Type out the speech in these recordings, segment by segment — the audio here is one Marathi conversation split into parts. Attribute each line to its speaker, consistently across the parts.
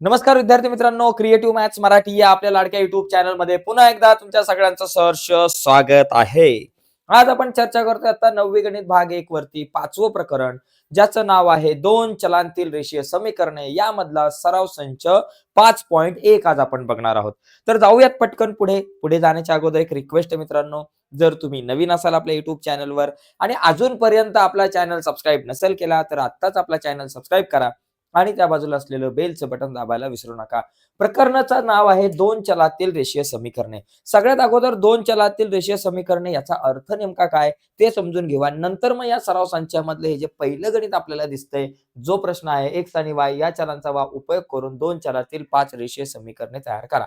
Speaker 1: नमस्कार विद्यार्थी मित्रांनो क्रिएटिव्ह मॅथ्स मराठी या आपल्या लाडक्या युट्यूब चॅनलमध्ये पुन्हा एकदा तुमच्या सगळ्यांचं सहर्ष स्वागत आहे. आज आपण चर्चा करतोय आता नववी गणित भाग एक वरती पाचवं प्रकरण ज्याचं नाव आहे दोन चलांतील रेषीय समीकरणे. यामधला सराव संच पाच पॉईंट एक आज आपण बघणार आहोत. तर जाऊयात पटकन पुढे. पुढे जाण्याच्या अगोदर एक रिक्वेस्ट आहे मित्रांनो. जर तुम्ही नवीन असाल आपल्या युट्यूब चॅनलवर आणि अजूनपर्यंत आपला चॅनल सबस्क्राईब नसेल केला तर आत्ताच आपला चॅनल सबस्क्राईब करा. आणि त्या बाजूला असलेलं बेलचं बटन दाबायला विसरू नका. प्रकरणाचं नाव आहे दोन चलातील रेषीय समीकरणे. सगळ्यात अगोदर दोन चलातील रेषीय समीकरणे याचा अर्थ नेमका काय ते समजून घेवा. नंतर मग या सराव संचामधले हे जे पहिलं गणित आपल्याला दिसतंय जो प्रश्न आहे एक्स आणि वाय या चलांचा वा उपयोग करून दोन चलातील पाच रेषीय समीकरणे तयार करा.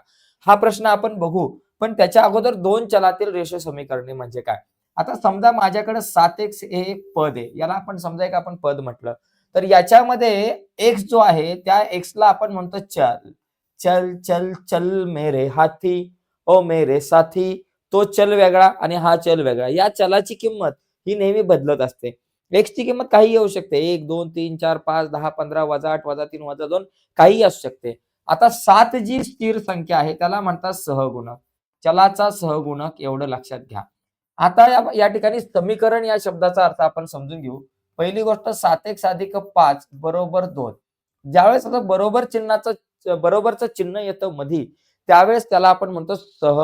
Speaker 1: हा प्रश्न आपण बघू पण त्याच्या अगोदर दोन चलातील रेषीय समीकरणे म्हणजे काय? आता समजा माझ्याकडे सात एक्स हे एक पद आहे. याला आपण समजा एक आपण पद म्हटलं? तर याच्यामध्ये एक्स जो आहे त्या एक्सला आपण म्हणतो चल. चल चल चल मेरे हाथी ओ मेरे साथी. तो चल वेगळा आणि हा चल वेगळा. या चलाची किंमत ही नेहमी बदलत असते. एक्सची किंमत काही येऊ शकते. एक दोन तीन चार पाच दहा पंधरा वजा आठ वजा तीन वजा दोन काही असू शकते. आता सात जी स्थिर संख्या आहे त्याला म्हणतात सहगुणक. चलाचा सहगुणक एवढं लक्षात घ्या. आता या या ठिकाणी समीकरण या शब्दाचा अर्थ आपण समजून घेऊ. पहिली गोष्ट सात एक साधिक पाच बरोबर दोन. ज्यावेळेस आता बरोबर चिन्हाचं बरोबरचं चिन्ह येतं मधी त्यावेळेस त्याला आपण म्हणतो सह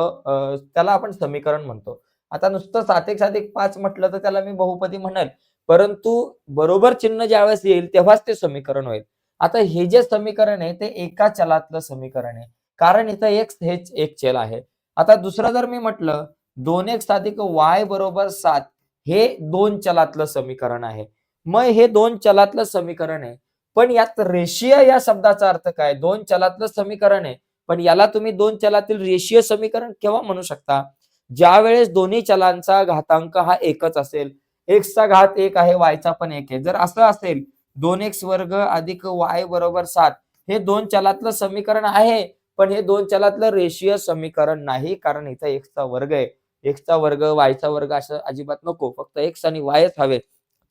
Speaker 1: त्याला आपण समीकरण म्हणतो. आता नुसतं सात एक अधिक पाच म्हटलं तर त्याला मी बहुपदी म्हणेल. परंतु बरोबर चिन्ह ज्यावेळेस येईल तेव्हाच ते समीकरण होईल. आता हे जे समीकरण आहे ते एका चलातलं समीकरण आहे. कारण इथं एक हेच एक चल आहे. आता दुसरं जर मी म्हटलं दोन एक साधिक वाय बरोबर सात हे दोन चलातलं समीकरण आहे. मग हे दोन चलातलं समीकरण आहे. पण यात रेषीय या शब्दाचा अर्थ काय? दोन चलातलं समीकरण आहे. पण याला तुम्ही दोन चलातील रेषीय समीकरण केव्हा म्हणू शकता? ज्या वेळेस दोन्ही चलांचा घातांक हा एकच असेल. एक्सचा घात एक आहे वायचा पण एक आहे. जर असं असेल दोन एक्स वर्ग अधिक वाय बरोबर सात हे दोन चलातलं समीकरण आहे. पण हे दोन चलातलं रेषीय समीकरण नाही कारण इथं एक्सचा वर्ग आहे. एक्सचा वर्ग वायचा वर्ग असं अजिबात नको. फक्त एक्स आणि वायच हवे.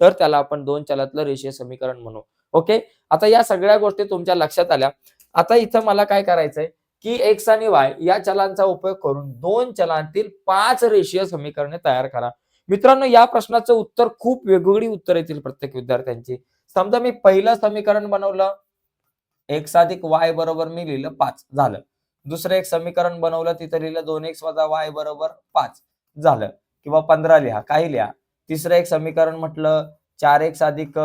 Speaker 1: तर त्याला आपण दोन चलातलं रेषीय समीकरण म्हणू. ओके? आता या सगळ्या गोष्टी तुमच्या लक्षात आल्या. आता इथं मला काय करायचंय? की एक्स आणि वाय या चलांचा उपयोग करून दोन चलांतील पाच रेषीय समीकरणे तयार करा. मित्रांनो या प्रश्नाचं उत्तर खूप वेगवेगळी उत्तर येतील प्रत्येक विद्यार्थ्यांची. समजा मी पहिलं समीकरण बनवलं. एक्स अधिक वाय बरोबर मी लिहिलं पाच. झालं. दुसरं एक समीकरण बनवलं तिथं लिहिलं दोन एक्स वजा वाय बरोबर पाच. झालं. किंवा पंधरा लिहा काही लिहा. तिसरं एक समीकरण म्हटलं चार एक्स अधिक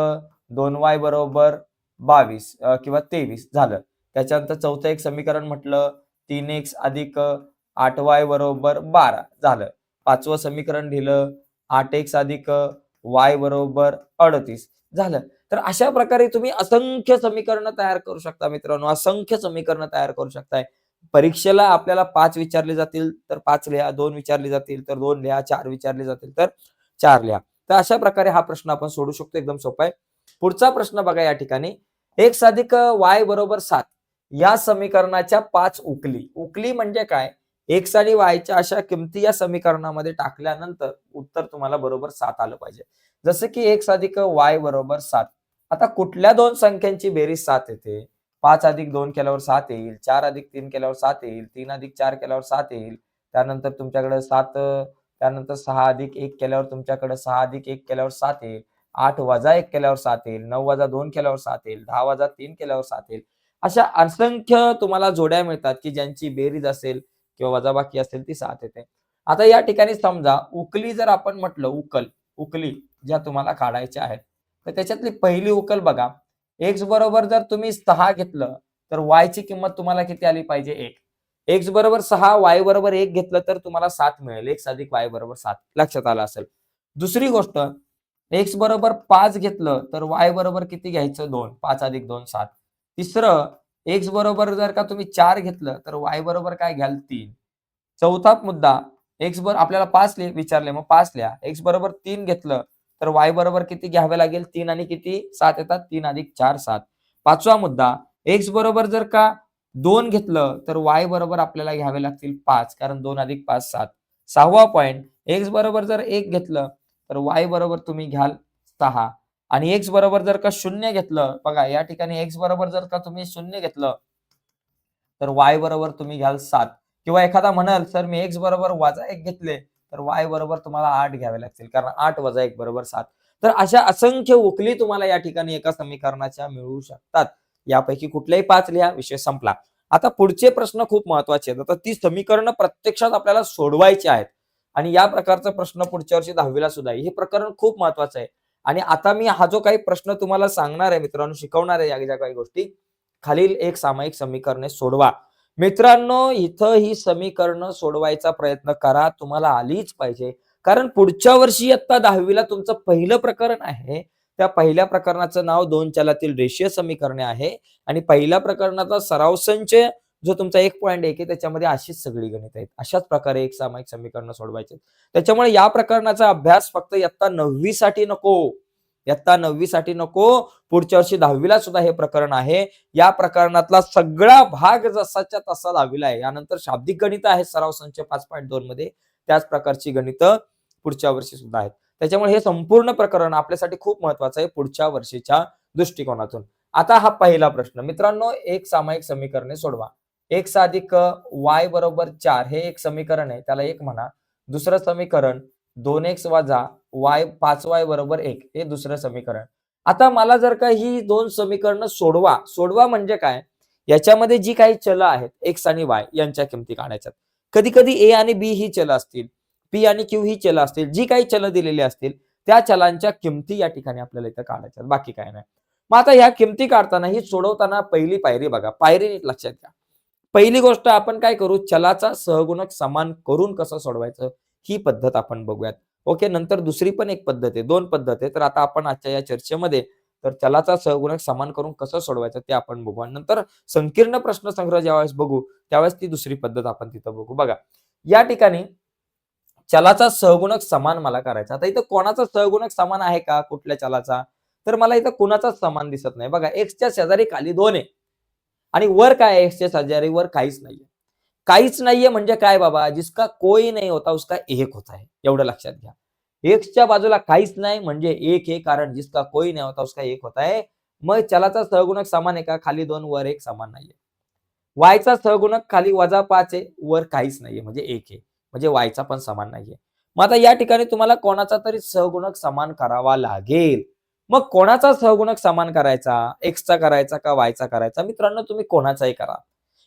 Speaker 1: दोन वाय बरोबर बावीस किंवा तेवीस झालं. त्याच्यानंतर चौथं एक समीकरण म्हटलं तीन एक्स अधिक आठ वाय बरोबर बारा झालं. पाचवं समीकरण लिहिलं आठ एक्स अधिक वाय बरोबर अडतीस झालं. तर अशा प्रकारे तुम्ही असंख्य समीकरणं तयार करू शकता मित्रांनो. असंख्य समीकरणं तयार करू शकताय. परीक्षेला आपल्याला पाच विचारले जातील तर पाच लिहा दोन विचारले जातील तर दोन लिहा चार विचारले जातील तर चार लिहा. तर अशा प्रकारे हा प्रश्न आपण सोडू शकतो. एकदम सोपा आहे. पुढचा प्रश्न बघा या ठिकाणी. एक्स अधिक वाय बरोबर सात. या समीकरणाच्या पाच उकली. उकली म्हणजे काय? एक्स आणि वायच्या अशा किमती या समीकरणामध्ये टाकल्यानंतर उत्तर तुम्हाला बरोबर सात आलं पाहिजे. जसं की एक्स अधिक वाय बरोबर सात. आता कुठल्या दोन संख्यांची बेरीज सात येते? पाच अधिक दोन केल्यावर सात येईल. चार अधिक तीन केल्यावर सात येईल. तीन अधिक चार केल्यावर सात येईल. त्यानंतर तुमच्याकडे सात त्यानंतर सहा अधिक एक केल्यावर तुमच्याकडे सहा अधिक एक केल्यावर सात येईल. आठ वजा एक केल्यावर सात येईल. नऊ वजा दोन केल्यावर सात येईल. दहा वजा तीन केल्यावर सात येईल. अशा असंख्य तुम्हाला जोड्या मिळतात की ज्यांची बेरीज असेल किंवा वजाबाकी असेल ती सात येते. आता या ठिकाणी समजा उकली जर आपण म्हटलं उकल उकली ज्या तुम्हाला काढायच्या आहेत. तर त्याच्यातली पहिली उकल बघा. एक्स बरोबर जर तुम्ही सहा घेतलं तर वायची ची किंमत तुम्हाला किती आली पाहिजे? एक. एक्स बरोबर सहा वाय बरोबर एक घेतलं तर तुम्हाला सात मिळेल. एक्स अधिक वाय बरोबर सात. लक्षात आलं असेल. दुसरी गोष्ट एक्स बरोबर पाच घेतलं तर वाय बरोबर किती घ्यायचं? दोन. पाच अधिक दोन सात. तिसरं एक्स बरोबर जर का तुम्ही चार घेतलं तर वाय बरोबर काय घ्याल? तीन. चौथा मुद्दा एक्स बरोबर आपल्याला पाच लि विचारले मग पाच लिहा. एक्स बरोबर तीन घेतलं तर वाय बरोबर किती घ्यावे लागेल? तीन आणि किती? सात येतात. तीन अधिक चार सात. पाचवा मुद्दा एक्स बरोबर जर का दोन घेतलं तर वाय बरोबर आपल्याला घ्यावे लागतील पाच कारण दोन अधिक पाच सात. सहावा पॉईंट एक्स बरोबर जर एक घेतलं तर वाय बरोबर तुम्ही घ्याल सहा. आणि एक्स बरोबर जर का शून्य घेतलं बघा या ठिकाणी एक्स बरोबर जर का तुम्ही शून्य घेतलं तर वाय बरोबर तुम्ही घ्याल सात. किंवा एखादा म्हणाल सर मी एक्स बरोबर वजा एक घेतले तर वाय बरोबर तुम्हाला आठ घ्यावे लागतील कारण आठ वजा एक बरोबर सात. तर अशा असंख्य उकली तुम्हाला या ठिकाणी एका समीकरणाच्या मिळू शकतात. यापैकी कुठल्याही पाच लिहा विषय संपला. आता पुढचे प्रश्न खूप महत्त्वाचे आहेत. आता ती समीकरणं प्रत्यक्षात आपल्याला सोडवायची आहेत. आणि या प्रकारचा प्रश्न पुढच्या वर्षी दहावीला सुद्धा आहे. हे प्रकरण खूप महत्वाचं आहे. आणि आता मी हा जो काही प्रश्न तुम्हाला सांगणार आहे मित्रांनो शिकवणार आहे या ज्या काही गोष्टी खालील एक सामायिक समीकरणे सोडवा. मित्रांनो इथं ही समीकरणं सोडवायचा प्रयत्न करा. तुम्हाला आलीच पाहिजे. कारण पुढच्या वर्षी आता दहावीला तुमचं पहिलं प्रकरण आहे. त्या पहिल्या प्रकरणाचं नाव दोन चलातील रेषीय समीकरणे आहे. आणि पहिल्या प्रकरणाचा सराव संच जो तुमचा एक पॉईंट एक आहे त्याच्यामध्ये अशीच सगळी गणित आहेत. अशाच प्रकारे एक सामायिक समीकरण सोडवायचे. त्याच्यामुळे या प्रकरणाचा अभ्यास फक्त इयत्ता नववी साठी नको. इयत्ता नववी साठी नको. पुढच्या वर्षी दहावीला सुद्धा हे प्रकरण आहे. या प्रकरणातला सगळा भाग जसाच्या तसा दहावीला आहे. यानंतर शाब्दिक गणित आहे सराव संच पाच पॉईंट दोन मध्ये. त्याच प्रकारची गणित पुढच्या वर्षी सुद्धा आहेत. त्याच्यामुळे हे संपूर्ण प्रकरण आपल्यासाठी खूप महत्वाचं आहे पुढच्या वर्षीच्या दृष्टिकोनातून. आता हा पहिला प्रश्न. मित्रांनो एक सामायिक समीकरणे सोडवा. एक साधिक वाय बरोबर चार हे एक समीकरण आहे. त्याला एक म्हणा. दुसरं समीकरण दोन एक्स वाजा वाय पाच वाय बरोबर एक हे दुसरं समीकरण. आता मला जर का ही दोन समीकरणं सोडवा. सोडवा म्हणजे काय? याच्यामध्ये जी काही चल आहेत एक्स आणि वाय यांच्या किमती काढायच्यात. कधी कधी ए आणि बी ही चल असतील. पी आणि क्यू ही चल असतील जी काही चल दिलेली असतील त्या चलांच्या किमती या ठिकाणी आपल्याला इथं काढायच्या बाकी काय नाही. मग आता ह्या किमती काढताना ही सोडवताना पहिली पायरी बघा. पायरी नीट लक्षात घ्या. पहिली गोष्ट आपण काय करू? चलाचा सहगुणक समान करून कसं सोडवायचं? ही पद्धत आपण बघूयात. ओके नंतर दुसरी पण एक पद्धत आहे. दोन पद्धत आहे तर आता आपण आजच्या या चर्चेमध्ये तर चलाचा सहगुणक समान करून कसं सोडवायचं ते आपण बघू. आणि नंतर संकीर्ण प्रश्न संग्रह ज्यावेळेस बघू त्यावेळेस ती दुसरी पद्धत आपण तिथं बघू. बघा या ठिकाणी चलाचा सहगुणक समान मला करायचा. आता इथं कोणाचा सहगुणक समान आहे का? कुठल्या चलाचा? तर मला इथं कुणाचाच समान दिसत नाही. बघा एक्सच्या शेजारी खाली दोन आहे. आणि वर काय आहे? एक्सच्या शेजारी वर काहीच नाहीये. काहीच नाहीये म्हणजे काय बाबा? जिसका कोई नाही होता उसका एक होता है एवढं लक्षात घ्या. एक्सच्या बाजूला काहीच नाही म्हणजे एक हे कारण जिसका कोई नाही होता उसका एक होता है मग चलाचा सहगुणक समान आहे का? खाली दोन वर एक समान नाहीये. वायचा सहगुणक खाली वजा पाच आहे. वर काहीच नाहीये म्हणजे एक आहे. म्हणजे वायचा पण समान नाहीये. मग आता या ठिकाणी तुम्हाला कोणाचा तरी सहगुणक समान करावा लागेल. मग कोणाचा सहगुणक समान करायचा? एक्सचा करायचा का वायचा करायचा? मित्रांनो तुम्ही कोणाचाही करा.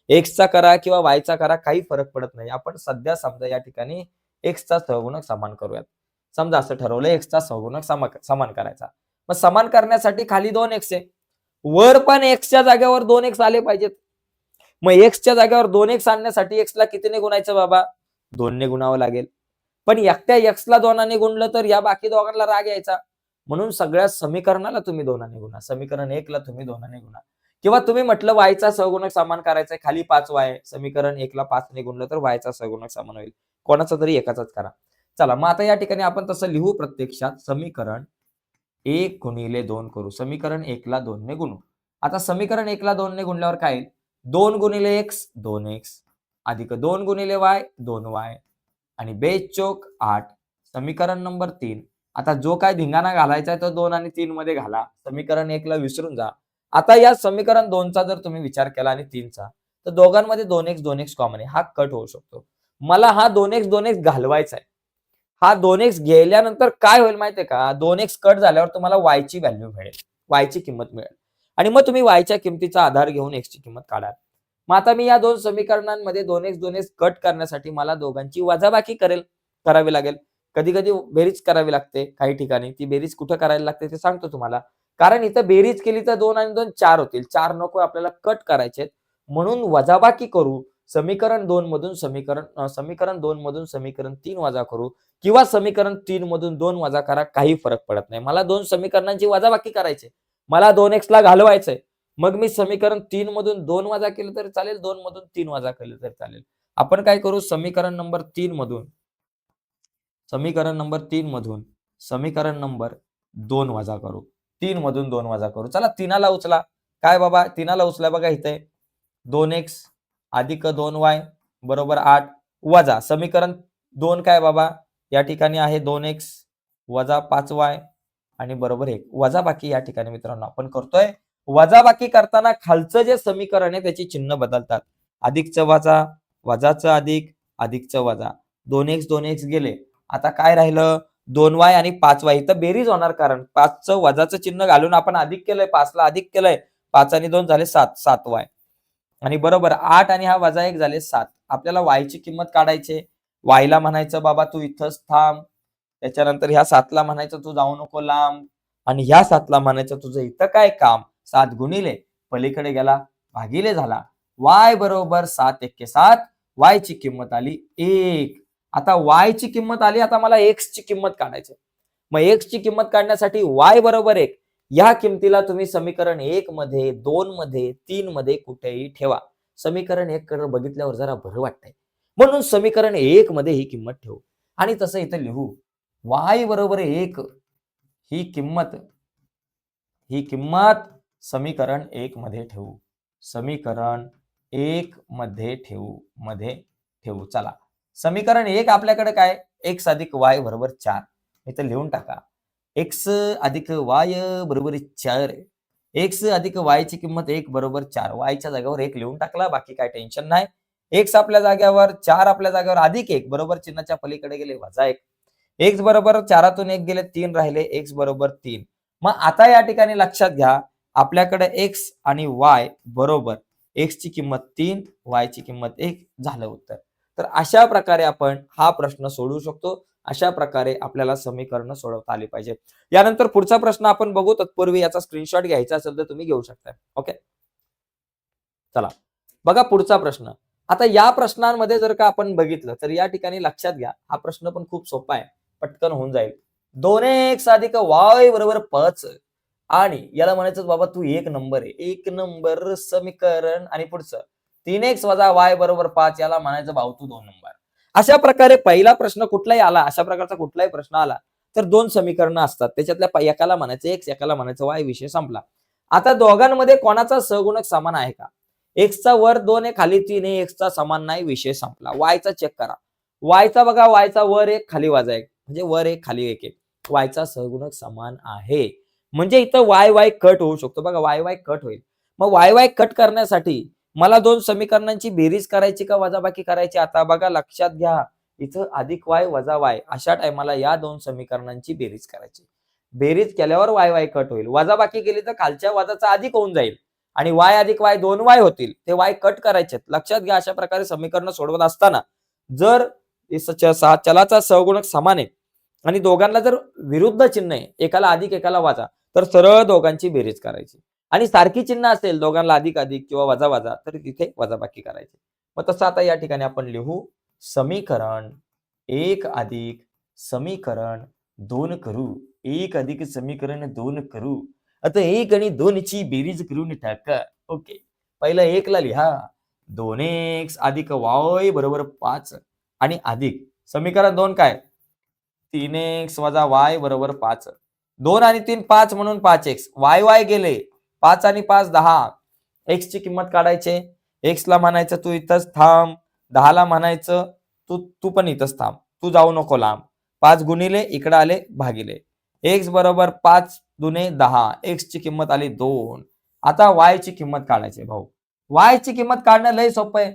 Speaker 1: एक्सचा करा किंवा वायचा करा काही फरक पडत नाही. आपण सध्या समजा या ठिकाणी एक्सचा सहगुणक समान करूयात. समजा असं ठरवलं एक्सचा सहगुणक समान करायचा. मग समान करण्यासाठी खाली दोन एक्स आहे. वर पण एक्सच्या जागेवर दोन एक्स आले पाहिजेत. मग एक्सच्या जागेवर दोन एक्स आणण्यासाठी एक्सला कितीने गुणायचं बाबा? दोनने गुणावं लागेल. पण एकट्या एक्सला दोनाने गुणलं तर या बाकी दोघांना राग यायचा. म्हणून सगळ्या समीकरणाला तुम्ही दोनाने गुणा. समीकरण एकला तुम्ही दोनाने गुणा. किंवा तुम्ही म्हटलं वायचा सहगुणक समान करायचा खाली पाच वाय समीकरण एकला पाचने गुणलं तर वायचा सहगुणक समान होईल. कोणाचा तरी एकाचाच करा. चला मग आता या ठिकाणी आपण तसं लिहू प्रत्यक्षात समीकरण एक गुणिले दोन करू. समीकरण एकला दोनने गुणू. आता समीकरण एकला दोनने गुणल्यावर काय दोन गुणिले एक्स दोन एक्स. अधिक दोन गुणिले वाय दोन वाय. आणि बेस चोक आठ. समीकरण नंबर तीन. आता जो काय धिंगाणा घालायचा आहे तो दोन आणि तीन मध्ये घाला. समीकरण एकला विसरून जा. आता या समीकरण दोनचा जर तुम्ही विचार केला आणि तीनचा तर दोघांमध्ये दोन एक्स दोन एक्स कॉमन आहे. हा कट होऊ शकतो. मला हा दोन एक्स दोन एक्स घालवायचा आहे. हा दोन एक्स गेल्यानंतर काय होईल माहितीये का? दोन एक्स कट झाल्यावर तुम्हाला वायची व्हॅल्यू मिळेल. वायची किंमत मिळेल. आणि मग तुम्ही वायच्या किमतीचा आधार घेऊन एक्सची किंमत काढाल. मग आता मी या दोन समीकरणांमध्ये दोन एक्स दोन एक्स कट करण्यासाठी मला दोघांची वजाबाकी करेल करावी लागेल. कधी कधी बेरीज करावी लागते काही ठिकाणी. ती बेरीज कुठं करायला लागते ते सांगतो तुम्हाला. कारण इथं बेरीज केली तर दोन आणि दोन चार होतील. चार नको आपल्याला कट करायचे म्हणून वजाबाकी करू. समीकरण दोन मधून समीकरण समीकरण दोन मधून समीकरण तीन वजा करू. किंवा समीकरण तीन मधून दोन वजा करा. काही फरक पडत नाही. मला दोन समीकरणांची वजाबाकी करायची मला दोन एक्स ला घालवायचंय. मग मी समीकरण तीन मधून दोन वजा केलं तरी चालेल दोन मधून तीन वजा केलं तरी चालेल. आपण काय करू? समीकरण नंबर तीन मधून समीकरण नंबर तीन मधून समीकरण नंबर दोन वजा करू. तीन मधून दोन वजा करू. चला तीनाला उचला. काय बाबा? तीनाला उचला बघा इथे. दोन एक्स अधिक दोन वाय बरोबर आठ वजा. समीकरण दोन काय बाबा? या ठिकाणी आहे दोन एक्स वजा पाच वाय आणि बरोबर एक. वजा बाकी या ठिकाणी मित्रांनो आपण करतोय. वजा बाकी करताना खालचं जे समीकरण आहे त्याची चिन्ह बदलतात. अधिकचं वजा वजाचं अधिक अधिकचं वजा. दोन एक्स दोन एक्स गेले. आता काय राहिलं? दोन वाय आणि पाच वाय. इथं बेरीज होणार कारण पाचचं वजाचं चिन्ह घालून आपण अधिक केलंय पाचला अधिक केलंय. पाच आणि दोन झाले सात सात वाय. आणि बरोबर आठ आणि हा वजा एक झाले सात. आपल्याला वायची किंमत काढायची वायला म्हणायचं बाबा तू इथंच थांब. त्याच्यानंतर ह्या सातला म्हणायचं तू जाऊ नको लांब. आणि ह्या सातला म्हणायचं तुझं इथं काय काम? सात गुणिले पलीकडे गेला भागिले झाला. वाय बरोबर सात एक्के सात वाय ची किंमत आली एक. आता वाय ची किंमत आली आता मला एक्स ची किंमत काढायची मग एक्स ची किंमत काढण्यासाठी वाय बरोबर एक. या किमतीला तुम्ही समीकरण एक मध्ये दोन मध्ये तीन मध्ये कुठेही ठेवा. समीकरण एक कडे बघितल्यावर जरा बरं वाटतंय. म्हणून समीकरण एक मध्ये ही किंमत ठेवू. आणि तसं इथं लिहू. वाय बरोबर एक ही किंमत ही किंमत समीकरण एक मध्ये ठेवू. समीकरण एक मध्ये ठेवू मध्ये ठेवू. चला. समीकरण एक आपल्याकडे काय? एक्स अधिक वाय बरोबर चार. इथं लिहून टाका. एक्स अधिक वाय बरोबर चार एक्स अधिक वाय ची किंमत एक बरोबर चार. वायच्या जागेवर एक लिहून टाकला बाकी काय टेन्शन नाही. एक्स आपल्या जाग्यावर चार आपल्या जागेवर अधिक एक बरोबर चिन्हाच्या पलीकडे गेले वजा एक. एक्स बरोबर चारातून एक गेले तीन राहिले एक्स बरोबर तीन. मग आता या ठिकाणी लक्षात घ्या. आपल्याकडे एक्स आणि वाय बरोबर एक्स ची किंमत तीन वाय ची किंमत एक झालं उत्तर. तर अशा प्रकारे आपण हा प्रश्न सोडवू शकतो. अशा प्रकारे आपल्याला समीकरण सोडवता आली पाहिजे. यानंतर पुढचा प्रश्न आपण बघू. तत्पूर्वी याचा स्क्रीनशॉट घ्यायचा असेल तर तुम्ही घेऊ शकता. ओके चला. बघा पुढचा प्रश्न. आता या प्रश्नांमध्ये जर का आपण बघितलं तर या ठिकाणी लक्षात घ्या हा प्रश्न पण खूप सोपा आहे. पटकन होऊन जाईल. दोन एक्स अधिक वाय बरोबर पाच. आणि याला म्हणायचं बाबा तू एक नंबर आहे. एक नंबर समीकरण आणि पुढचं. तीन एक्स वजा वाय बरोबर पाच याला म्हणायचं भाऊ तू दोन नंबर. अशा प्रकारे पहिला प्रश्न कुठलाही आला अशा प्रकारचा कुठलाही प्रश्न आला तर दोन समीकरणं असतात. त्याच्यातल्या एकाला म्हणायचं एक्स एकाला म्हणायचं वाय विषय संपला. आता दोघांमध्ये कोणाचा सहगुणक समान आहे का? एक्सचा वर दोन आहे खाली तीन आहे एक्सचा समान नाही विषय संपला. वायचा चेक करा. वायचा बघा वायचा वर एक खाली वाजा एक. म्हणजे वर एक खाली एक आहे वायचा सहगुणक समान आहे. म्हणजे इथं वाय वाय कट होऊ शकतो. बघा वाय वाय कट होईल. मग वाय वाय कट करण्यासाठी मला दोन समीकरणांची बेरीज करायची का वजाबाकी करायची? आता बघा लक्षात घ्या. इथं अधिक वाय वजा वाय अशा टायमाला या दोन समीकरणांची बेरीज करायची. बेरीज केल्यावर वाय वाय कट होईल. वजाबाकी केली तर खालच्या वजाचा अधिक होऊन जाईल. आणि वाय अधिक वाय दोन वाय होतील. ते वाय कट करायचे लक्षात घ्या अशा प्रकारे समीकरण सोडवत असताना जर चलाचा सहगुणक समान आहे आणि दोघांना जर विरुद्ध चिन्ह आहे एकाला अधिक एकाला वाजा तर सरळ दोघांची बेरीज करायची. आणि सारखी चिन्ह असेल दोघांना अधिक अधिक किंवा वजा वजा तर तिथे वजाबाकी करायची. मग तसं आता या ठिकाणी आपण लिहू समीकरण एक अधिक समीकरण दोन करू. एक अधिक समीकरण दोन करू. आता एक आणि दोनची बेरीज करून टाका. ओके. पहिलं एकला लिहा. दोन एक अधिक वाय बरोबर पाच आणि अधिक. समीकरण दोन काय? तीन एक्स वजा वाय बरोबर पाच. दोन आणि तीन पाच म्हणून पाच एक्स. वाय वाय गेले. पाच आणि पाच दहा. एक्स ची किंमत काढायचे. एक्स ला म्हणायचं तू इथंच थांब. दहाला म्हणायचं तू तू पण इथंच थांब. तू जाऊ नको लांब. पाच गुणिले इकडे आले भागिले. एक्स बरोबर पाच दुने दहा. एक्स ची किंमत आली दोन. आता वाय ची किंमत काढायची भाऊ. वाय ची किंमत काढणं लय सोपं आहे.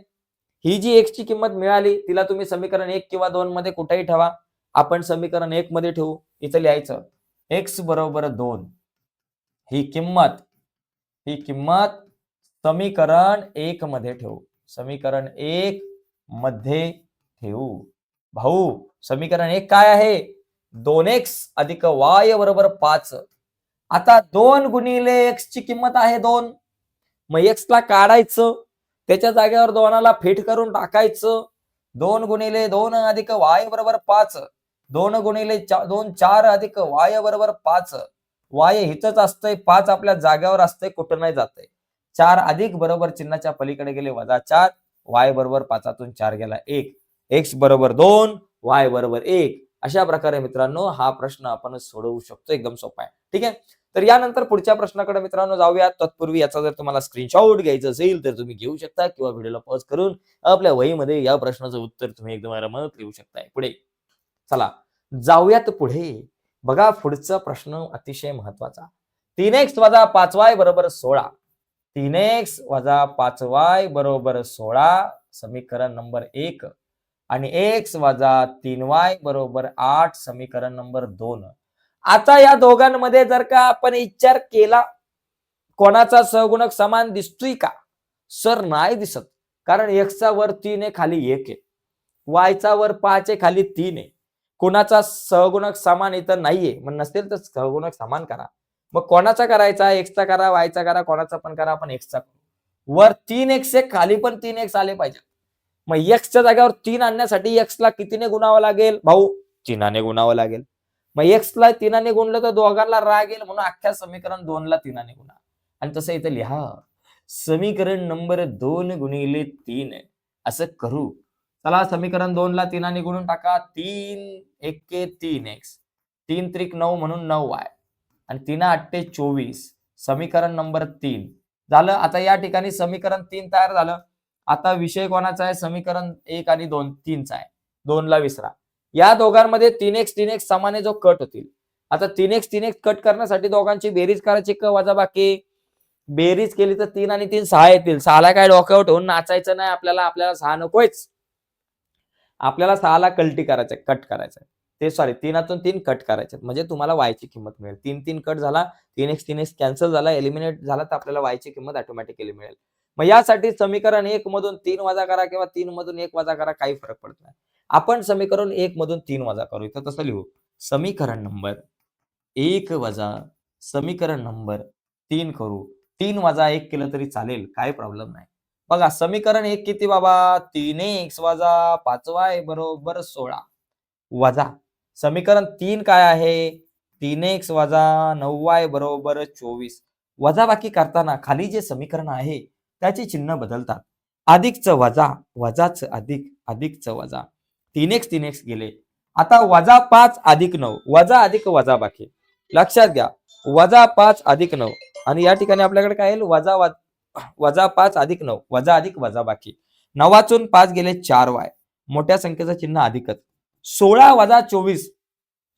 Speaker 1: ही जी एक्स ची किंमत मिळाली तिला तुम्ही समीकरण एक किंवा दोन मध्ये कुठेही ठेवा. आपण समीकरण एक मध्ये ठेवू. इथं लिहायचं. एक्स बरोबर दोन. ही किंमत ही किंमत समीकरण एक मध्ये ठेवू. समीकरण एक मध्ये ठेवू. भाऊ समीकरण एक काय आहे? दोन एक्स अधिक वाय बरोबर पाच. आता दोन गुणिले एक्स ची किंमत आहे दोन. मग एक्स ला काढायचं. त्याच्या जागेवर दोनाला फिट करून टाकायचं. दोन गुणिले दोन अधिक वाय बरोबर पाच. दोन गुणिले चा- दोन चार अधिक वाय बरोबर पाच. वाय हिथंच असतंय पाच आपल्या जागेवर असतंय कुठं नाही जातंय. चार अधिक बरोबर चिन्हाच्या पलीकडे गेले वजा चार. वाय बरोबर पाचातून चार गेला एक. एक्स बरोबर दोन वाय बरोबर एक. अशा प्रकारे मित्रांनो हा प्रश्न आपण सोडवू शकतो एकदम सोपा आहे. ठीक आहे? तर यानंतर पुढच्या प्रश्नाकडे मित्रांनो जाऊया. तत्पूर्वी याचा जर तुम्हाला स्क्रीनशॉट घ्यायचं असेल तर तुम्ही घेऊ शकता किंवा व्हिडिओला पॉज करून आपल्या वहीमध्ये या प्रश्नाचं उत्तर तुम्ही एकदम आरामात लिहू शकताय पुढे. चला जाऊयात पुढे. बघा पुढचा प्रश्न अतिशय महत्त्वाचा तीन एक्स वजा पाच वाय बरोबर सोळा. तीन एक्स वजा पाच वाय बरोबर सोळा समीकरण नंबर एक. आणि एक्स वजा तीन वाय बरोबर आठ समीकरण नंबर दोन. आता या दोघांमध्ये जर का आपण विचार केला कोणाचा सहगुणक समान दिसतोय का? सर नाही दिसत. कारण एक्सचा वर तीन आहे खाली एक आहे. वायचा वर पाच आहे खाली तीन आहे. कोणाचा सहगुणक समान इथं नाहीये. मग नसेल तर सहगुणक समान करा. मग कोणाचा करायचा? एक्सचा करा वायचा करा कोणाचा पण करा आपण एक्सचा करू. वर तीन एक्स एक खाली पण तीन एक्स आले पाहिजे मग एक्सच्या जागेवर तीन आणण्यासाठी एक्सला कितीने गुणावं लागेल? भाऊ तीनाने गुणावं लागेल. मग एक्सला तीनाने गुणलं तर दोघांना राग येईल म्हणून अख्ख्या समीकरण दोनला तीनाने गुणा. आणि तसं इथं लिहा. समीकरण नंबर दोन गुणिले तीन. असं करू. चला समीकरण दोन ला तीनाने गुणून टाका. तीन एक्के तीन एक्स तीन त्रिक नऊ म्हणून नऊ वाय आणि तीन अठ्ठे चोवीस. समीकरण नंबर तीन. झालं? आता या ठिकाणी समीकरण तीन तयार झालं. आता विषय कोणाचा आहे? समीकरण एक आणि दोन तीनचा आहे. दोनला विसरा. या दोघांमध्ये तीन एक्स तीन एक्स समाने जो कट होतील. आता तीन एक्स तीन एक्स कट करण्यासाठी दोघांची बेरीज करायची क वजा बाकी? बेरीज केली तर तीन आणि तीन सहा येतील. सहाला काय डॉकआउट होऊन नाचायचं नाही आपल्याला. आपल्याला सहा नकोच आपल्याला सहाला कल्टी करायचं कट करायचं ते सॉरी तीनातून तीन कट करायचे म्हणजे तुम्हाला वायची किंमत मिळेल. तीन तीन कट झाला तीन एक्स तीन एक्स कॅन्सल झाला एलिमिनेट झाला तर आपल्याला वायची किंमत ऑटोमॅटिकली मिळेल. मग यासाठी समीकरण एक मधून तीन वजा करा किंवा तीन मधून एक वजा करा काही फरक पडत नाही. आपण समीकरण एक मधून तीन वजा करू. इथं तसं लिहू. समीकरण नंबर एक वजा समीकरण नंबर तीन करू. तीन वजा एक केलं तरी चालेल. काही प्रॉब्लेम नाही. बघा समीकरण एक किती बाबा? तीन एक्स वजा पाच वाय बरोबर सोळा. वजा. समीकरण तीन काय आहे? तीन एक्स वजा नऊ वाय बरोबर चोवीस. वजा बाकी करताना खाली जे समीकरण आहे त्याचे चिन्ह बदलतात. अधिकचं वजा वजाच अधिक अधिकच वजा. तीन एक्स तीन एक्स गेले. आता वजा पाच अधिक नऊ वजा अधिक वजा बाकी. लक्षात घ्या. वजा पाच अधिक नऊ. आणि या ठिकाणी आपल्याकडे काय येईल? वजा वा- वजा पाच अधिक नऊ वजा अधिक वजा बाकी. नवाचून पाच गेले चार वाय. मोठ्या संख्येचं चिन्ह अधिकच. सोळा वजा चोवीस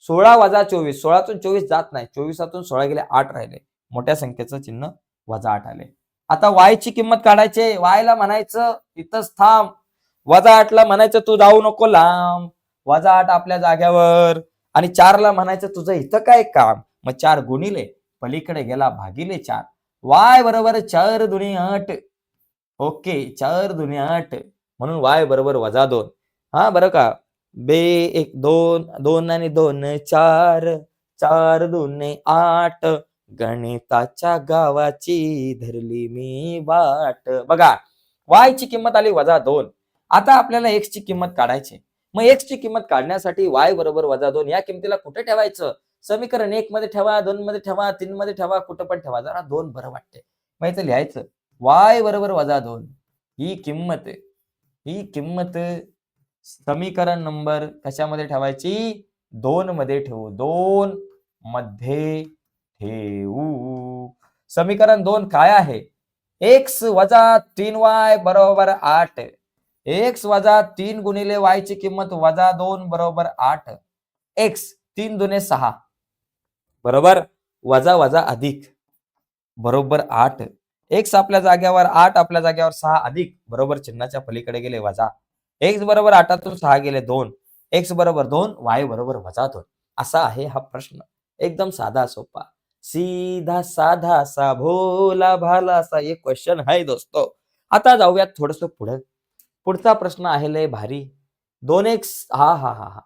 Speaker 1: सोळा वजा चोवीस सोळातून चोवीस जात नाही. चोवीसातून सोळा गेले आठ राहिले. मोठ्या संख्येचं चिन्ह वजा आठ आले. आता वायची किंमत काढायची वायला म्हणायचं इथंच थांब. वजा आठला म्हणायचं तू जाऊ नको लांब. वजा आठ आपल्या जाग्यावर. आणि चारला म्हणायचं तुझं इथं काय काम? मग चार गुणिले. पलीकडे गेला भागिले चार. वाय बरोबर चार दुनी आठ. ओके चार दुनी आठ. म्हणून वाय बरोबर वजा दोन. हा बरं का? बे एक दोन दोन आणि दोन चार. चार दोन आठ. गणिताच्या गावाची धरली मी वाट. बघा वाय ची किंमत आली वजा दोन. आता आपल्याला एक्स ची किंमत काढायची मग एक्स ची किंमत काढण्यासाठी वाय बरोबर वजा दोन या किमतीला कुठे ठेवायचं? समीकरण एक मध्ये ठेवा दोन मध्ये ठेवा तीन मध्ये ठेवा कुठं पण ठेवा. जरा दोन बरं वाटते माहिती लिहायचं वाय बरोबर वजा दोन. ही किंमत ही किंमत समीकरण नंबर कशामध्ये ठेवायची? दोन मध्ये ठेवू. दोन मध्ये ठेवू. समीकरण दोन काय आहे? एक्स वजा तीन वाय बरोबर आठ. एक्स वजा तीन गुणिले वायची किंमत वजा दोन बरोबर आठ. एक्स तीन दुने सहा. बरोबर? वजा वजा अधिक. बरोबर आठ. एक्स आपल्या जाग्यावर आठ आपल्या जाग्यावर सहा अधिक. बरोबर चिन्हाच्या पलीकडे गेले वजा. एक्स बरोबर आठातून सहा गेले दोन. एक्स बरोबर दोन वाय बरोबर वजा दोन. असा आहे हा प्रश्न. एकदम साधा सोपा. सीधा साधा सा भोला भाला असा एक क्वेश्चन आहे दोस्तो. आता जाऊयात थोडस पुढे. पुढचा प्रश्न आहे लय भारी. दोन एक्स हा हा हा हा.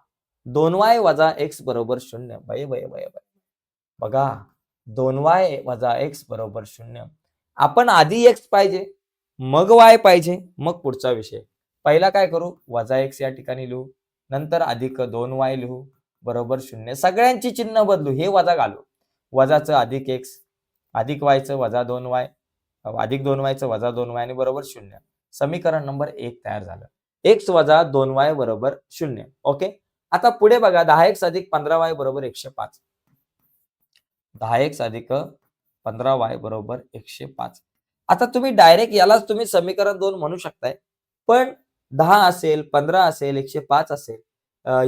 Speaker 1: दोन वाय वजा एक्स बरोबर शून्य. बय बय बय बय. बघा दोन वाय वजा एक्स बरोबर शून्य. आपण आधी एक्स पाहिजे मग वाय पाहिजे मग पुढचा विषय. पहिला काय करू? वजा एक्स या ठिकाणी लिहू. नंतर अधिक दोन वाय लिहू बरोबर शून्य. सगळ्यांची चिन्ह बदलू हे वजा घालू. वजाचं अधिक एक्स अधिक वायचं वजा दोन वाय अधिक दोन वायचं वजा दोन वाय आणि बरोबर शून्य. समीकरण नंबर एक तयार झालं. एक्स वजा दोन वाय बरोबर शून्य. ओके? आता पुढे बघा दहा एक्स अधिक पंधरा वाय बरोबर एकशे पाच. दहा एक्स अधिक पंधरा वाय बरोबर एकशे पाच. आता तुम्ही डायरेक्ट यालाच तुम्ही समीकरण दोन म्हणू शकताय. पण दहा असेल पंधरा असेल एकशे पाच असेल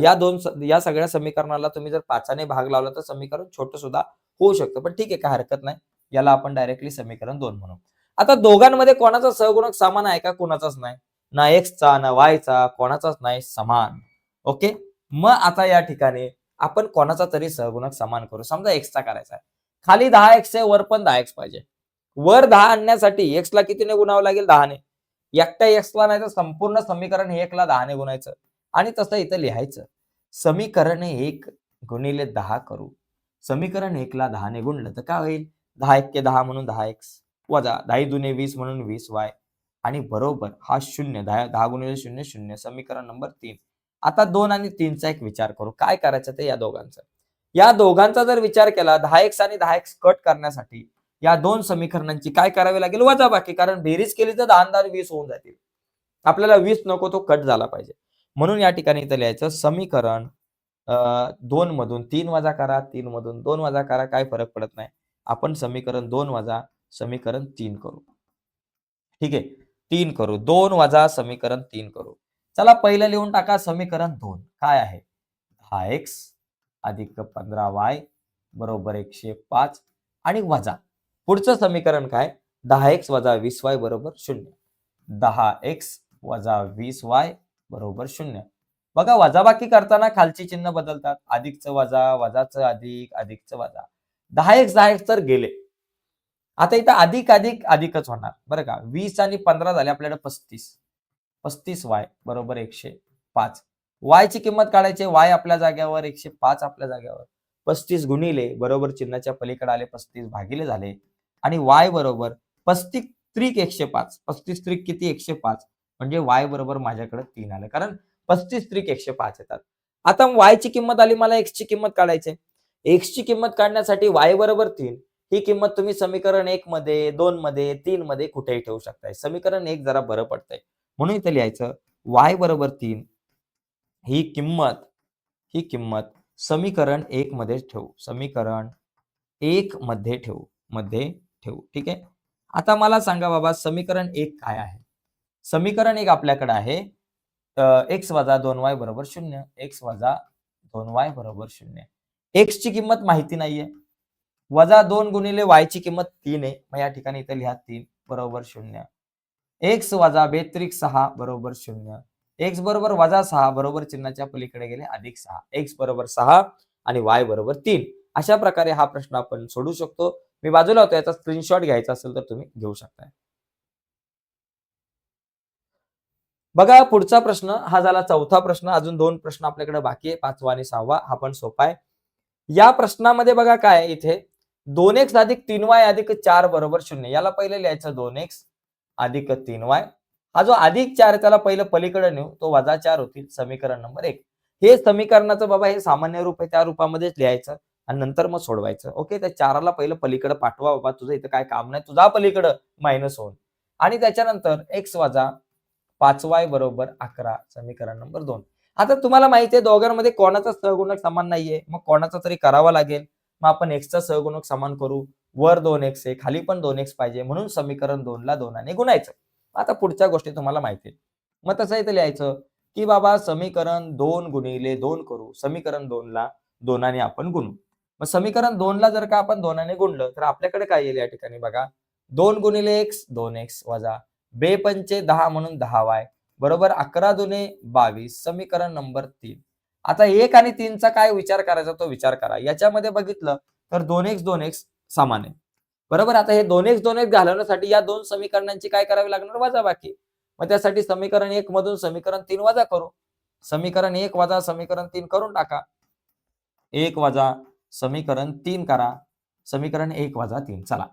Speaker 1: या दोन या सगळ्या समीकरणाला तुम्ही जर पाचाने भाग लावला तर समीकरण छोटं सुद्धा होऊ शकतं. पण ठीक आहे काय हरकत नाही. याला आपण डायरेक्टली समीकरण दोन म्हणू. आता दोघांमध्ये कोणाचा सहगुणक समान आहे का कोणाचाच नाही? ना एक्सचा ना वायचा कोणाचाच नाही समान. ओके? मग आता या ठिकाणी आपण कोणाचा तरी सहगुणक समान करू. समजा एक्सचा करायचा आहे. खाली दहा एक्स आहे वर पण दहा एक्स पाहिजे. वर दहा आणण्यासाठी एक्सला कितीने गुणावं लागेल? दहाने. एकट्या एक्सला नाही तर संपूर्ण समीकरण हे एकला दहाने गुणायचं. आणि तसं इथं लिहायचं. समीकरण एक गुणिले दहा करू. समीकरण एकला दहाने गुणलं तर काय होईल? दहा एक दहा म्हणून दहा एक्स वजा दहा दुने वीस म्हणून वीस वाय आणि बरोबर हा शून्य दहा दहा गुणिले शून्य शून्य समीकरण नंबर तीन. आता दोन आणि तीनचा एक विचार करू. काय करायचं ते या दोघांचं? या दोघांचा जर विचार केला दहा एक्स आणि दहा एक्स कट करण्यासाठी या दोन समीकरणांची काय करावी लागेल? वजा बाकी कारण बेरीज केली तर दहा दहा वीस होऊन जातील. आपल्याला वीस नको तो कट झाला पाहिजे. म्हणून या ठिकाणी इथं लिहायचं समीकरण दोन मधून तीन वजा करा तीन मधून दोन वजा करा काय फरक पडत नाही. आपण समीकरण दोन वजा समीकरण तीन करू. ठीक आहे? तीन करू. दोन वजा समीकरण तीन करू. चला पहिलं लिहून टाका समीकरण दोन. काय आहे? दहा एक्स अधिक पंधरा वाय बरोबर एकशे पाच आणि वजा. पुढचं समीकरण काय? दहा एक्स वजा वीस वाय बरोबर शून्य. दहा एक्स वजा वीस वाय बरोबर शून्य. बघा वजाबाकी करताना खालची चिन्ह बदलतात. अधिकचं वजा वजाचं अधिक अधिकचं वजा. दहा एक्स दहा एक्स तर गेले. आता इथं अधिक अधिक अधिकच होणार. बरं का? वीस आणि पंधरा झाले आपल्याकडे पस्तीस. पस्तीस वाय बरोबर एकशे पाच. वाय ची किंमत काढायची वाय आपल्या जाग्यावर एकशे पाच आपल्या जाग्यावर. पस्तीस गुणिले बरोबर चिन्हाच्या पलीकडे आले पस्तीस भागिले झाले. आणि वाय बरोबर पस्तीस त्रिक एकशे पाच. पस्तीस त्रिक किती? एकशे पाच. म्हणजे वाय बरोबर माझ्याकडे तीन आलं. कारण पस्तीस त्रिक एकशे पाच येतात. आता वाय ची किंमत आली मला एक्सची किंमत काढायची एक्सची किंमत काढण्यासाठी वाय बरोबर तीन. ही किंमत तुम्ही समीकरण एक मध्ये दोन मध्ये तीन मध्ये कुठेही ठेवू शकताय. समीकरण एक जरा बरं पडतंय. म्हणून इथं लिहायचं वाय बरोबर तीन ही किंमत ही किंमत समीकरण एक मध्ये ठेवू. समीकरण एक मध्ये ठेवू मध्ये ठेवू. ठीक आहे? आता मला सांगा बाबा समीकरण एक काय आहे? समीकरण एक आपल्याकडे आहे एक्स वजा दोन वाय बरोबर शून्य एक्स वजा दोन वाय बरोबर शून्य. एक्स ची किंमत माहिती नाहीये. वजा दोन गुणिले वाय ची किंमत तीन आहे. मग या ठिकाणी इथे लिहा तीन बरोबर शून्य. एक्स वजा बेत्रिक सहा बरोबर शून्य. एक्स बरोबर वजा सहा बरोबर चिन्हाच्या पलीकडे गेले अधिक सहा. एक्स बरोबर सहा आणि वाय बरोबर तीन. अशा प्रकारे हा प्रश्न आपण सोडू शकतो. मी बाजूला होतो याचा स्क्रीनशॉट घ्यायचा असेल तर तुम्ही घेऊ शकताय. बघा पुढचा प्रश्न हा झाला चौथा प्रश्न. अजून दोन प्रश्न आपल्याकडे बाकी आहे. पाचवा आणि सहावा हा पण सोपा आहे. या प्रश्नामध्ये बघा काय इथे? दोन एक्स अधिक तीन वाय अधिक चार बरोबर शून्य. याला पहिले लिहायचं दोन एक्स. अधिक तीन. वाय हा जो अधिक चार त्याला पहिलं पलीकडे नेऊ. तो वजा चार होतील समीकरण नंबर एक. हे समीकरणाचं बाबा हे सामान्य रूप आहे त्या रूपामध्येच लिहायचं आणि नंतर मग सोडवायचं. ओके त्या चाराला पहिलं पलीकडे पाठवा बाबा. तुझं इथं काय काम नाही तुझा पलीकडं मायनस होऊन. आणि त्याच्यानंतर एक्स वजा पाच वाय बरोबर अकरा समीकरण नंबर दोन. आता तुम्हाला माहिती आहे दोघांमध्ये कोणाचा सहगुणक समान नाहीये. मग कोणाचा तरी करावा लागेल. मग आपण एक्सचा सहगुणक समान करू. वर दोन एक्स आहे खाली पण दोन एक्स पाहिजे म्हणून समीकरण दोनला दोनाने गुणायचं. आता पुढच्या गोष्टी तुम्हाला माहिती मग तसं इथं लिहायचं की बाबा समीकरण दोन गुणिले दोन करू समीकरण दोनला दोनाने आपण गुणू. मग समीकरण दोनला जर का आपण दोनाने गुणलं तर आपल्याकडे काय येईल या ठिकाणी बघा? दोन गुणिले एक्स दोन एक्स वजा बे पंचे दहा म्हणून दहा वाय बरोबर अकरा दुने बावीस समीकरण नंबर तीन. आता एक आणि तीनचा काय विचार करायचा तो विचार करा. याच्यामध्ये बघितलं तर दोन एक्स दोन एक्स समान आहे बरोबर? आता हे दोन एक्स दोन एक घालवण्यासाठी या दोन समीकरणांची काय करावी लागणार? वजा बाकी. मग त्यासाठी समीकरण एक मधून समीकरण तीन वजा करू. समीकरण एक वजा समीकरण तीन करून टाका. एक वजा समीकरण तीन करा. समीकरण एक वजा तीन. चला.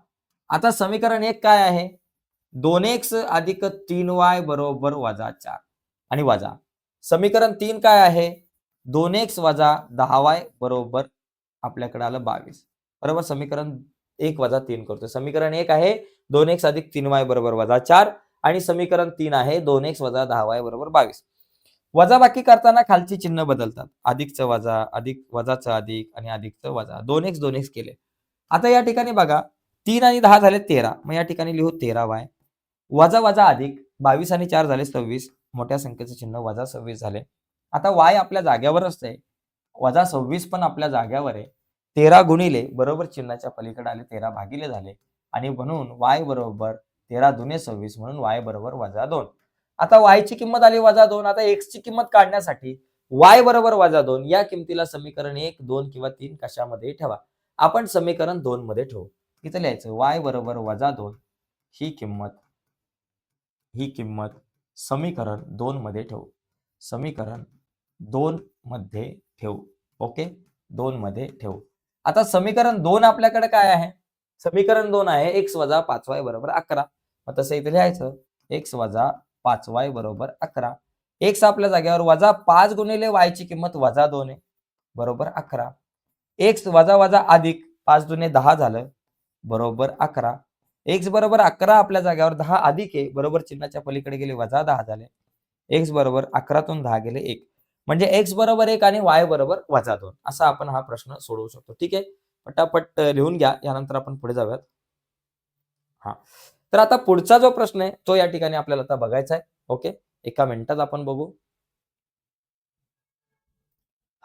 Speaker 1: आता समीकरण एक काय आहे? दोन एक्स अधिक तीन वाय बरोबर वजा चार. आणि वजा. समीकरण तीन काय आहे? दोन एक्स वजा दहा वाय बरोबर आपल्याकडे आलं बावीस. बरोबर? समीकरण एक वजा तीन करतो समीकरण एक आहे दोन एक्स अधिक तीन वाय बरोबर वजा चार आणि समीकरण तीन आहे दोन एक्स वजा दहा वाय बरोबर बावीस. वजाबाकी करताना खालची चिन्ह बदलतात. अधिकचं वजा अधिक वजाचं अधिक आणि अधिकचं वजा. दोन एक्स दोन एक्स केले. आता या ठिकाणी बघा तीन आणि दहा झाले तेरा. मग या ठिकाणी लिहू तेरा वाय. वजा वजा अधिक बावीस आणि चार झाले सव्वीस. मोठ्या संख्येचं चिन्ह वजा सव्वीस झाले. आता वाय आपल्या जाग्यावर असते वजा सव्वीस पण आपल्या जाग्यावर आहे. तेरा गुणिले बरोबर चिन्हाच्या पलीकडे आले तेरा भागिले झाले. आणि म्हणून वाय बरोबर तेरा दुने सव्वीस म्हणून वाय बरोबर वजा दोन. आता वायची किंमत आली वजा दोन. आता एक्सची किंमत काढण्यासाठी वाय बरोबर वजा दोन. या किमतीला समीकरण एक दोन किंवा तीन कशामध्ये ठेवा? आपण समीकरण दोन मध्ये ठेवू. इथं लिहायचं वाय बरोबर वजा दोन ही किंमत ही किंमत समीकरण दोन मध्ये ठेवू. समीकरण दोन मध्ये ठेवू. ओके? दोन मध्ये ठेवू. आता समीकरण दोन आपल्याकडे काय आहे? समीकरण दोन आहे एक्स वजा पाच वाय बरोबर अकरा. मग तसं इथे लिहायचं एक्स वजा पाच वाय बरोबर अकरा. एक्स आपल्या जागेवर वजा पाच गुणिले वायची किंमत वजा दोन आहे बरोबर अकरा. एक्स वजा वजा अधिक पाच दुने दहा झालं बरोबर अकरा. एक्स बरोबर अकरा आपल्या जागेवर दहा अधिक आहे बरोबर चिन्हाच्या पलीकडे गेले वजा दहा झाले. एक्स बरोबर अकरातून दहा गेले एक. म्हणजे एक्स बरोबर एक आणि वाय बरोबर वजा दोन. असा आपण हा प्रश्न सोडवू शकतो. ठीक आहे? पटापट लिहून घ्या. यानंतर आपण पुढे जाऊयात. हा. तर आता पुढचा जो प्रश्न आहे तो या ठिकाणी आपल्याला आता बघायचा आहे. ओके? एका मिनिटात आपण बघू.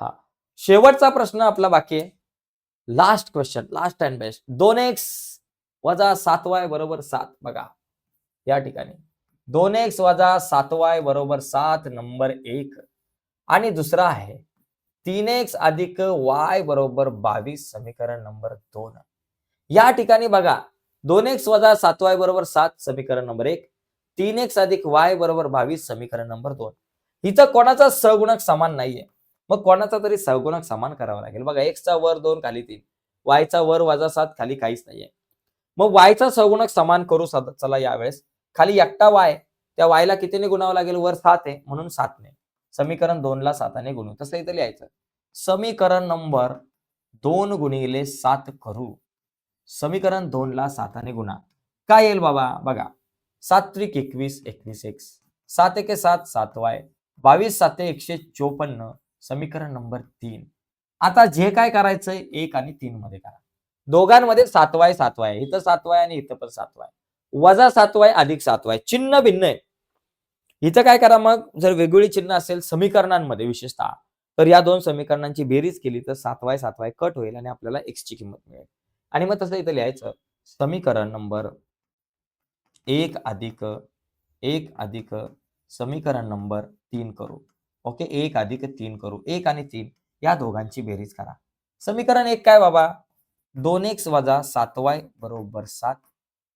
Speaker 1: हा. शेवटचा प्रश्न आपला बाकी आहे. Last question last and best दोन एक्स वजा सात वाय बरोबर सात. बघा. या ठिकाणी. दोन एक्स वजा सात वाय बरोबर सात. नंबर एक. आणि दुसरा आहे तीन एक्स अधिक वाय बरोबर बावीस समीकरण नंबर दोन. या ठिकाणी बघा दोन एक्स वजा सात वाय बरोबर सात समीकरण नंबर एक तीन एक्स अधिक वाय बरोबर बावीस समीकरण नंबर दोन. इथं कोणाचा सहगुणक समान नाहीये. मग कोणाचा तरी सहगुणक समान करावा लागेल. बघा एक्सचा वर दोन खाली तीन वायचा वर वजा सात खाली काहीच नाहीये. मग वायचा सहगुणक समान करू चला यावेळेस. खाली एकटा वाय त्या वायला कितीने गुणावं लागेल? वर सात आहे म्हणून सातने. समीकरण दोनला साताने गुणू. तसं इथं लिहायचं. समीकरण नंबर दोन गुणिले सात करू. समीकरण दोनला साताने गुणा. काय येईल बाबा? बघा. सात्विक एकवीस एकवीस एक सात एके सात सात वाय. बावीस साते एकशे चोपन्न. समीकरण नंबर तीन. आता जे काय करायचंय एक आणि तीन मध्ये करा. दोघांमध्ये सातवाय सातवाय इथं सातवाय आणि इथं पण सातवाय वजा सातवाय अधिक सातवाय चिन्ह भिन्न आहे. हिचं काय करा मग? जर वेगवेगळी चिन्ह असेल समीकरणांमध्ये विशेषतः तर या दोन समीकरणांची बेरीज केली तर सातवाय सातवाय कट होईल आणि आपल्याला एक्सची किंमत मिळेल. आणि मग तसं इथं लिहायचं समीकरण नंबर एक अधिक एक अधिक समीकरण नंबर तीन करू. ओके? एक अधिक तीन करू. एक आणि तीन या दोघांची बेरीज करा. समीकरण एक काय बाबा? दोन एक्स वजा सातवाय बरोबर सात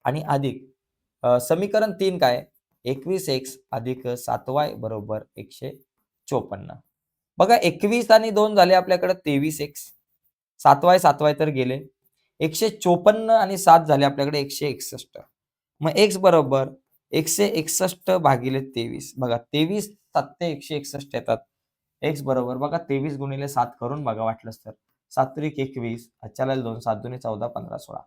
Speaker 1: आणि अधिक समीकरण तीन काय? एकवीस एक्स अधिक सात वाय बरोबर एकशे चोपन्न. बघा एकवीस आणि दोन झाले आपल्याकडे तेवीस एक्स. सात वाय सात वाय तर गेले. एकशे चोपन्न आणि सात झाले आपल्याकडे एकशे एकसष्ट. मग एक्स बरोबर एकशे एकसष्ट भागिले तेवीस. बघा तेवीस सात ते एकशे एकसष्ट येतात. एक्स बरोबर बघा तेवीस गुणिले सात करून बघा वाटलंच तर. सात एकवीस अच्चाला दोन सात दोन्ही चौदा पंधरा सोळा.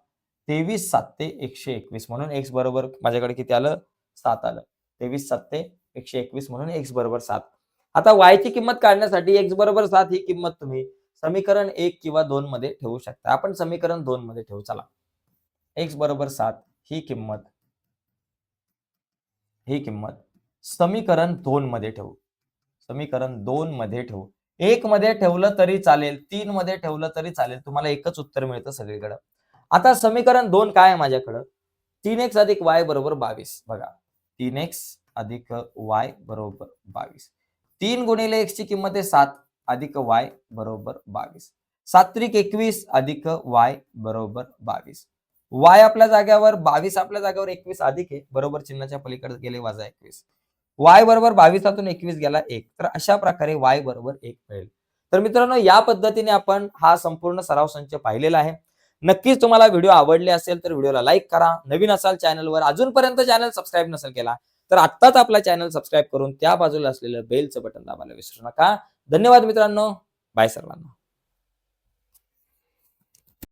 Speaker 1: तेवीस सात ते एकशे एकवीस म्हणून एक्स बरोबर माझ्याकडे किती आलं? सात आलं. तेवीस सात ते एकशे एकवीस म्हणून एक्स बरोबर सात. आता वायची ची किंमत काढण्यासाठी एक्स बरोबर सात ही किंमत तुम्ही समीकरण एक किंवा दोन मध्ये ठेवू शकता. आपण समीकरण दोन मध्ये ठेवू. चला. एक्स बरोबर सात ही किंमत. ही किंमत समीकरण दोन मध्ये ठेवू. समीकरण दोन मध्ये ठेवू. एक मध्ये ठेवलं तरी चालेल. तीन मध्ये ठेवलं तरी चालेल. तुम्हाला एकच उत्तर मिळतं सगळीकडं. आता समीकरण दोन काय आहे माझ्याकडं? तीन एक्स अधिक वाय बरोबर बावीस. बघा. तीन एक्स अधिक वाय बरोबर बावीस. तीन गुणिले एक्स ची किंमत आहे सात अधिक वाय बरोबर बावीस. सात्विक एकवीस अधिक वाय बरोबर बावीस. वाय आपल्या जाग्यावर बावीस आपल्या जाग्यावर एकवीस अधिक आहे बरोबर चिन्हाच्या पलीकडे गेले वाजा एकवीस. वाय बरोबर बावीसातून एकवीस गेला एक. तर अशा प्रकारे वाय बरोबर एक मिळेल. तर मित्रांनो या पद्धतीने आपण हा संपूर्ण सराव संच पाहिलेला आहे. नक्कीच तुम्हाला व्हिडिओ आवडले असेल तर व्हिडिओला लाईक करा. नवीन असाल चॅनलवर अजूनपर्यंत चॅनल सबस्क्राईब नसेल केला तर आत्ताच आपला चॅनल सबस्क्राईब करून त्या बाजूला असलेलं बेलचं बटन दाबायला विसरू नका. धन्यवाद मित्रांनो. बाय सर्वांना.